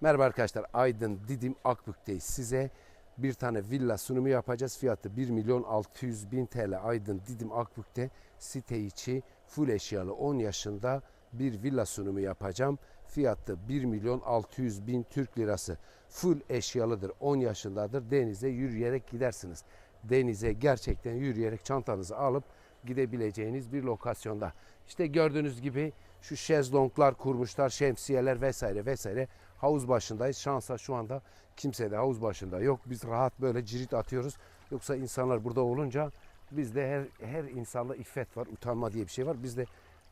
Merhaba arkadaşlar. Aydın Didim Akbük'teyiz. Size bir tane villa sunumu yapacağız. Fiyatı 1 milyon 600 bin TL. Aydın Didim Akbük'te site içi full eşyalı 10 yaşında bir villa sunumu yapacağım. Fiyatı 1 milyon 600 bin Türk lirası. Full eşyalıdır. 10 yaşındadır. Denize yürüyerek gidersiniz. Denize gerçekten yürüyerek çantanızı alıp gidebileceğiniz bir lokasyonda. İşte gördüğünüz gibi şu şezlonglar kurmuşlar, şemsiyeler vesaire vesaire. Havuz başındayız. Şansa şu anda kimse de havuz başında yok. Biz rahat böyle cirit atıyoruz. Yoksa insanlar burada olunca bizde her, her insanda iffet var, utanma diye bir şey var. Biz de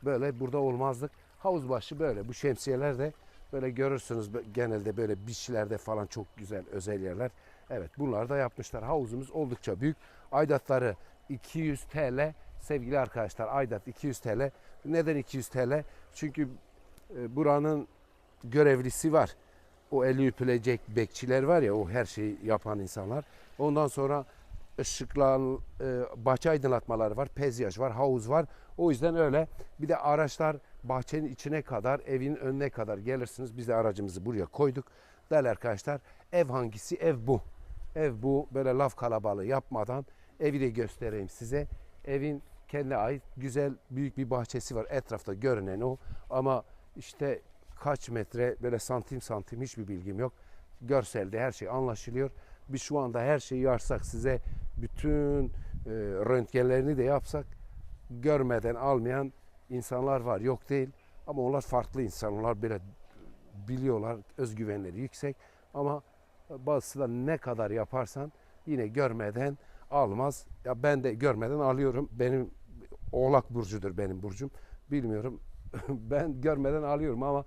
böyle burada olmazdık. Havuz başı böyle. Bu şemsiyeler de böyle görürsünüz genelde böyle biçlerde falan çok güzel özel yerler. Evet bunlar da yapmışlar. Havuzumuz oldukça büyük. Aidatları 200 TL sevgili arkadaşlar. Aidat 200 TL. Neden 200 TL? Çünkü e, buranın görevlisi var. O eli öpülecek bekçiler var ya o her şeyi yapan insanlar. Ondan sonra ışıklar, e, bahçe aydınlatmaları var, pezyaj var, havuz var. O yüzden öyle. Bir de araçlar bahçenin içine kadar, evin önüne kadar gelirsiniz. Biz de aracımızı buraya koyduk. Değerli arkadaşlar ev hangisi? Ev bu. Ev bu. Böyle laf kalabalığı yapmadan evi de göstereyim size. Evin kendine ait güzel büyük bir bahçesi var. Etrafta görünen o. Ama işte kaç metre böyle santim santim hiçbir bilgim yok. Görselde her şey anlaşılıyor. Biz şu anda her şeyi yarsak size bütün e, röntgenlerini de yapsak görmeden almayan insanlar var. Yok değil. Ama onlar farklı insanlar böyle biliyorlar. Özgüvenleri yüksek. Ama bazısı da ne kadar yaparsan yine görmeden almaz. Ya ben de görmeden alıyorum. Benim Oğlak burcudur benim burcum. Bilmiyorum. ben görmeden alıyorum ama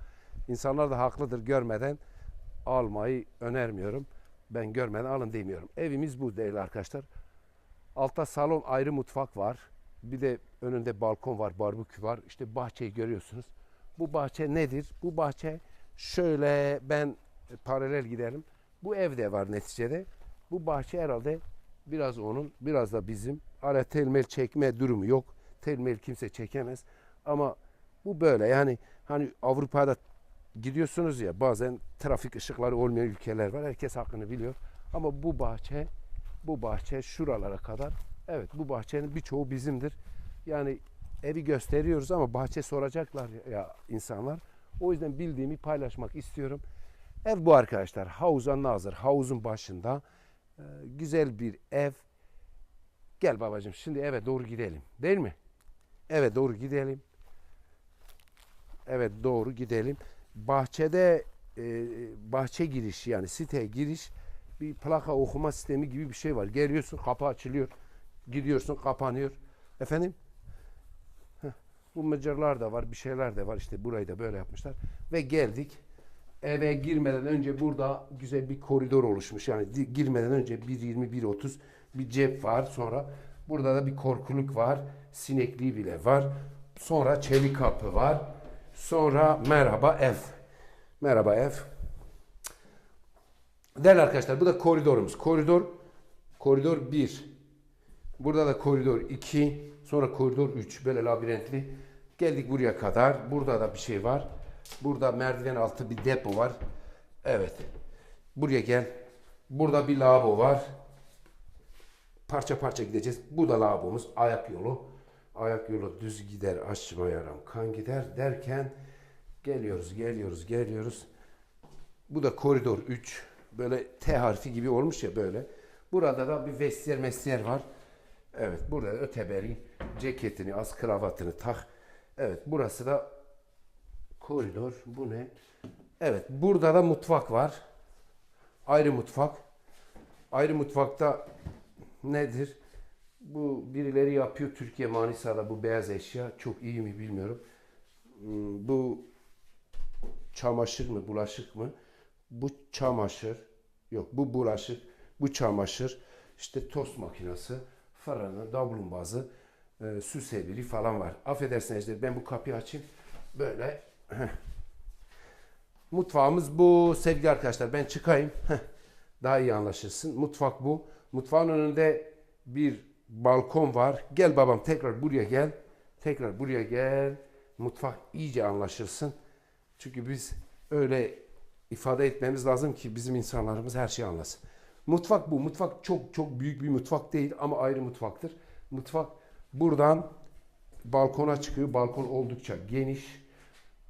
insanlar da haklıdır görmeden almayı önermiyorum. Ben görmeden alın demiyorum. Evimiz bu değil arkadaşlar. Altta salon ayrı mutfak var. Bir de önünde balkon var, barbekü var. İşte bahçeyi görüyorsunuz. Bu bahçe nedir? Bu bahçe şöyle ben paralel gidelim. Bu evde var neticede. Bu bahçe herhalde biraz onun, biraz da bizim. Ara telmel çekme durumu yok. Telmel kimse çekemez. Ama bu böyle yani hani Avrupa'da gidiyorsunuz ya bazen trafik ışıkları olmayan ülkeler var. Herkes hakkını biliyor. Ama bu bahçe bu bahçe şuralara kadar evet bu bahçenin birçoğu bizimdir. Yani evi gösteriyoruz ama bahçe soracaklar ya insanlar. O yüzden bildiğimi paylaşmak istiyorum. Ev bu arkadaşlar. Havuz'a nazır. Havuzun başında e, güzel bir ev. Gel babacığım şimdi eve doğru gidelim. Değil mi? Eve doğru gidelim. Evet doğru gidelim. Bahçede e, bahçe girişi yani siteye giriş bir plaka okuma sistemi gibi bir şey var. Geliyorsun kapı açılıyor. Gidiyorsun kapanıyor. Efendim? Bu mıcırlar da var bir şeyler de var işte burayı da böyle yapmışlar. Ve geldik. Eve girmeden önce burada güzel bir koridor oluşmuş. Yani girmeden önce 1.20 1.30 bir cep var. Sonra burada da bir korkuluk var. Sinekliği bile var. Sonra çelik kapı var. Sonra merhaba ev. Merhaba ev. Değerli arkadaşlar bu da koridorumuz. Koridor koridor 1. Burada da koridor 2. Sonra koridor 3. Böyle labirentli. Geldik buraya kadar. Burada da bir şey var. Burada merdiven altı bir depo var. Evet. Buraya gel. Burada bir lavabo var. Parça parça gideceğiz. Bu da lavabomuz. Ayak yolu. Ayak yolu düz gider. Açma yaram kan gider derken geliyoruz, geliyoruz, geliyoruz. Bu da koridor 3. Böyle T harfi gibi olmuş ya böyle. Burada da bir vestiyer mestiyer var. Evet burada da öteberi ceketini az kravatını tak. Evet burası da koridor. Bu ne? Evet burada da mutfak var. Ayrı mutfak. Ayrı mutfakta nedir? Bu birileri yapıyor Türkiye Manisa'da bu beyaz eşya. Çok iyi mi bilmiyorum. Hmm, Bu çamaşır mı, bulaşık mı? Bu çamaşır. Yok bu bulaşık. Bu çamaşır. İşte tost makinesi, fırını, davlumbazı, e, su sevili falan var. Affedersiniz Ejder, ben bu kapıyı açayım. Böyle. Mutfağımız bu sevgili arkadaşlar. Ben çıkayım. Daha iyi anlaşılsın. Mutfak bu. Mutfağın önünde bir balkon var. Gel babam tekrar buraya gel. Tekrar buraya gel. Mutfak iyice anlaşılsın. Çünkü biz öyle ifade etmemiz lazım ki bizim insanlarımız her şeyi anlasın. Mutfak bu. Mutfak çok çok büyük bir mutfak değil ama ayrı mutfaktır. Mutfak buradan balkona çıkıyor. Balkon oldukça geniş.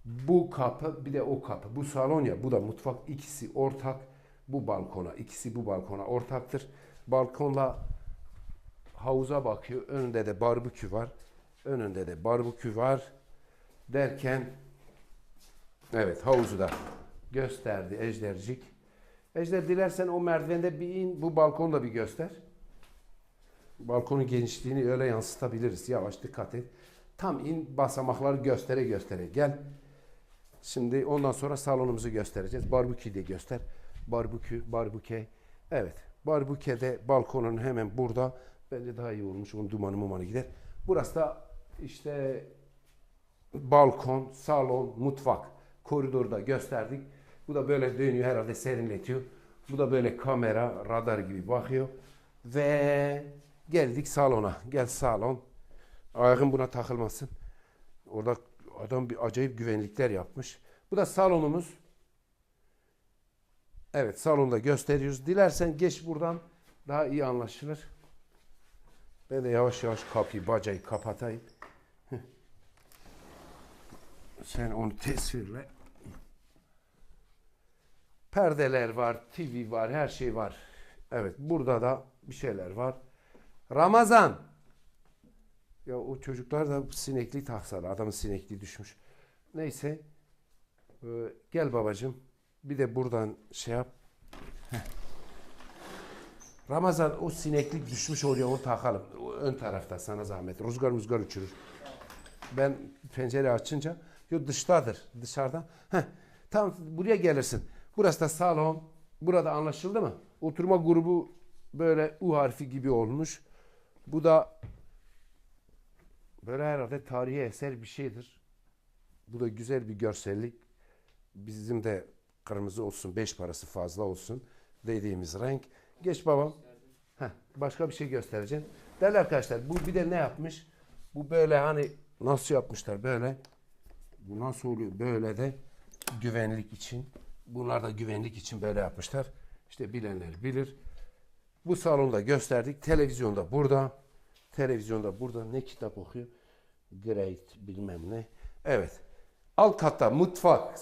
Bu kapı bir de o kapı. Bu salon ya bu da mutfak. ikisi ortak. Bu balkona. ikisi bu balkona ortaktır. Balkonla havuza bakıyor. Önünde de barbekü var. Önünde de barbekü var. Derken evet havuzu da gösterdi Ejdercik. Ejder dilersen o merdivende bir in bu balkonu da bir göster. Balkonun genişliğini öyle yansıtabiliriz. Yavaş dikkat et. Tam in basamakları göstere göstere gel. Şimdi ondan sonra salonumuzu göstereceğiz. Barbekü de göster. Barbekü, barbüke. Evet. Barbükede balkonun hemen burada. Bence daha iyi olmuş. Onun dumanı mumanı gider. Burası da işte balkon, salon, mutfak. Koridorda gösterdik. Bu da böyle dönüyor herhalde serinletiyor. Bu da böyle kamera, radar gibi bakıyor. Ve geldik salona. Gel salon. Ayağın buna takılmasın. Orada adam bir acayip güvenlikler yapmış. Bu da salonumuz. Evet salonda gösteriyoruz. Dilersen geç buradan daha iyi anlaşılır. Ben de yavaş yavaş kapıyı, bacayı kapatayım. Sen onu tesvirle. Perdeler var, TV var, her şey var. Evet, burada da bir şeyler var. Ramazan. Ya o çocuklar da sinekli taksalı. Adamın sinekli düşmüş. Neyse. Ee, gel babacığım. Bir de buradan şey yap. Heh. Ramazan o sineklik düşmüş oraya onu takalım. Ön tarafta sana zahmet. Rüzgar rüzgar uçurur. Ben pencere açınca yok dıştadır. Dışarıda. Heh. Tam buraya gelirsin. Burası da salon. Burada anlaşıldı mı? Oturma grubu böyle U harfi gibi olmuş. Bu da böyle herhalde tarihi eser bir şeydir. Bu da güzel bir görsellik. Bizim de kırmızı olsun, beş parası fazla olsun dediğimiz renk. Geç babam. Heh, başka bir şey göstereceğim. Değerli arkadaşlar bu bir de ne yapmış? Bu böyle hani nasıl yapmışlar böyle. Bu nasıl oluyor? Böyle de güvenlik için. Bunlar da güvenlik için böyle yapmışlar. İşte bilenler bilir. Bu salonda gösterdik. Televizyonda burada. Televizyonda burada ne kitap okuyor? Great bilmem ne. Evet. Alt katta mutfak,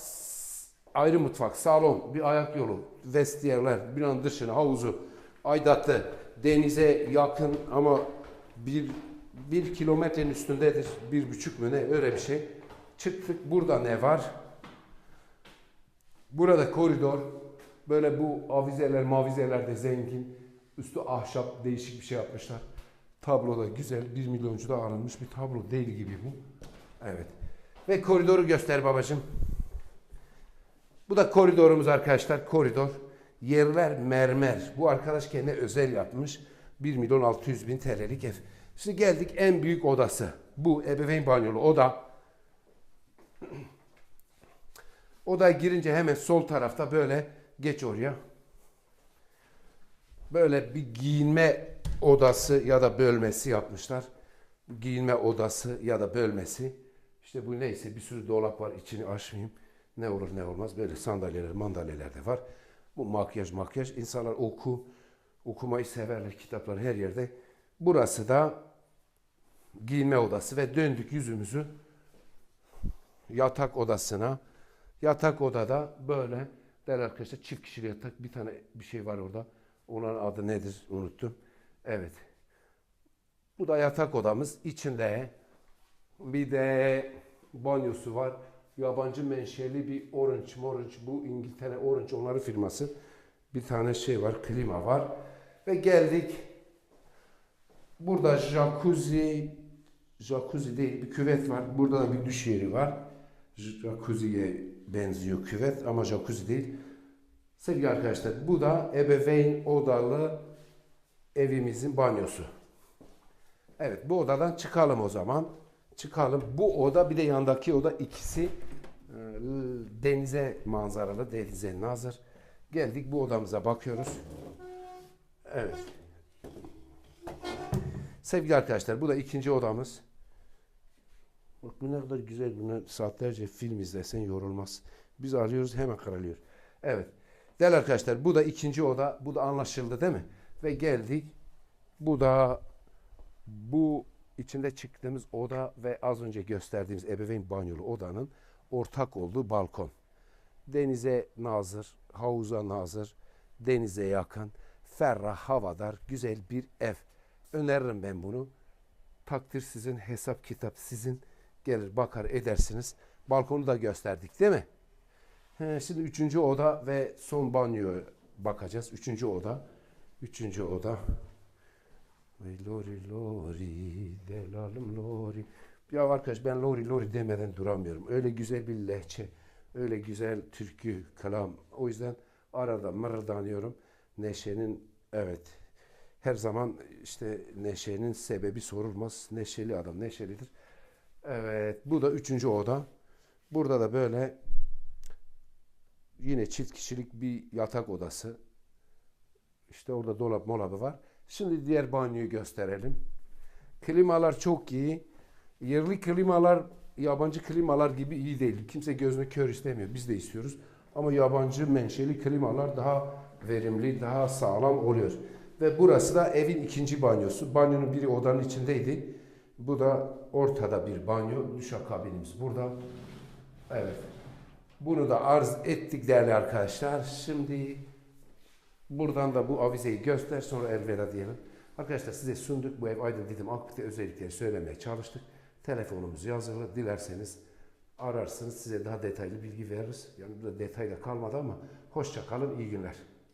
ayrı mutfak, salon, bir ayak yolu, vestiyerler, binanın dışına havuzu, aidatı, denize yakın ama bir, bir kilometrenin üstündedir. Bir buçuk mu ne öyle bir şey. Çıktık burada ne var? Burada koridor. Böyle bu avizeler mavizeler de zengin. Üstü ahşap değişik bir şey yapmışlar. Tablo da güzel. Bir milyoncu da alınmış bir tablo değil gibi bu. Evet. Ve koridoru göster babacığım. Bu da koridorumuz arkadaşlar. Koridor. Yerler mermer. Bu arkadaş kendine özel yapmış. 1 milyon 600 bin TL'lik ev. Şimdi geldik en büyük odası. Bu ebeveyn banyolu oda. Odaya girince hemen sol tarafta böyle geç oraya. Böyle bir giyinme odası ya da bölmesi yapmışlar. Giyinme odası ya da bölmesi. İşte bu neyse bir sürü dolap var içini açmayayım. Ne olur ne olmaz böyle sandalyeler mandalyeler de var. Bu makyaj makyaj insanlar oku okumayı severler kitaplar her yerde. Burası da giyinme odası ve döndük yüzümüzü yatak odasına. Yatak odada böyle değerli arkadaşlar çift kişili yatak bir tane bir şey var orada. Onun adı nedir unuttum. Evet. Bu da yatak odamız. İçinde bir de banyosu var. Yabancı menşeli bir Orange, Orange bu İngiltere Orange onların firması. Bir tane şey var, klima var. Ve geldik. Burada jacuzzi, jacuzzi değil bir küvet var. Burada da bir duş yeri var. Jacuzziye benziyor küvet ama jacuzzi değil. Sevgili arkadaşlar bu da ebeveyn odalı evimizin banyosu. Evet bu odadan çıkalım o zaman. Çıkalım. Bu oda bir de yandaki oda ikisi denize manzaralı, denize nazır. Geldik bu odamıza bakıyoruz. Evet. Sevgili arkadaşlar bu da ikinci odamız. Bak bu ne kadar güzel. Bunu saatlerce film izlesen yorulmaz. Biz arıyoruz hemen karalıyor. Evet. Değerli arkadaşlar bu da ikinci oda. Bu da anlaşıldı değil mi? Ve geldik. Bu da bu içinde çıktığımız oda ve az önce gösterdiğimiz ebeveyn banyolu odanın ortak olduğu balkon. Denize nazır, havuza nazır, denize yakın, ferrah, havadar, güzel bir ev. Öneririm ben bunu. Takdir sizin, hesap kitap sizin. Gelir bakar edersiniz. Balkonu da gösterdik değil mi? He, şimdi üçüncü oda ve son banyoya bakacağız. Üçüncü oda. Üçüncü oda. Ve lori lori delalım lori. Ya arkadaş ben lori lori demeden duramıyorum. Öyle güzel bir lehçe, öyle güzel türkü, kalam. O yüzden arada mırıldanıyorum. Neşe'nin evet her zaman işte Neşe'nin sebebi sorulmaz. Neşeli adam neşelidir. Evet bu da üçüncü oda. Burada da böyle yine çift kişilik bir yatak odası. İşte orada dolap molabı var. Şimdi diğer banyoyu gösterelim. Klimalar çok iyi. Yerli klimalar yabancı klimalar gibi iyi değil. Kimse gözüne kör istemiyor. Biz de istiyoruz. Ama yabancı menşeli klimalar daha verimli, daha sağlam oluyor. Ve burası da evin ikinci banyosu. Banyonun biri odanın içindeydi. Bu da ortada bir banyo. Duşakabinimiz burada. Evet. Bunu da arz ettik değerli arkadaşlar. Şimdi buradan da bu avizeyi göster sonra elveda diyelim. Arkadaşlar size sunduk bu ev Aydın Didim Akbük'te özellikleri söylemeye çalıştık. Telefonumuz yazılı. Dilerseniz ararsınız size daha detaylı bilgi veririz. Yani burada detayda kalmadı ama hoşça kalın iyi günler.